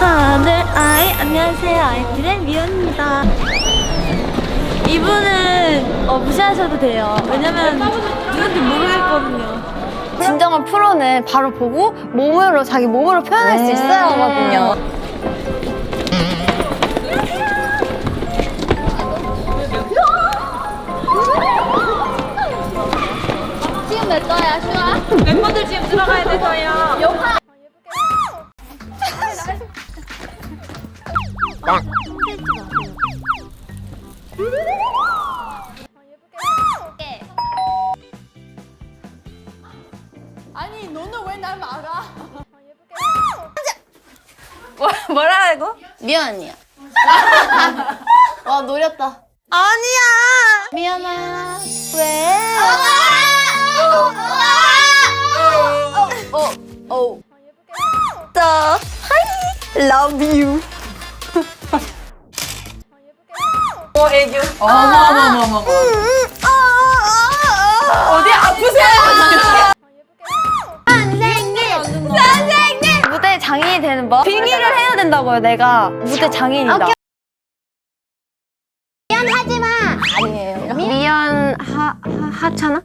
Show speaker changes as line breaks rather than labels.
하나 둘 아이 안녕하세요. 아이들의 미연입니다. 이분은 어, 무시하셔도 돼요. 왜냐면 누군지 모르겠거든요.
진정한 프로는 바로 보고 몸으로 자기 몸으로 표현할 수 있어야 하거든요. 지금 몇 도야, 슈아?
멤버들 지금 들어가야 돼서요
아니, 너는 왜 날 막아?
뭐라고?
미안이야. 와, 노렸다.
아니야
미안아. 왜? 어, 어, 어.
저 하이 love you 어 애교
어머머머머.
어디 아프세요?
무대 장인이 되는 법? 빙의를 해야 된다고요, 내가. 무대 장인이다. 미안하지 마. 아니에요. 미안 하, 하 하찮아?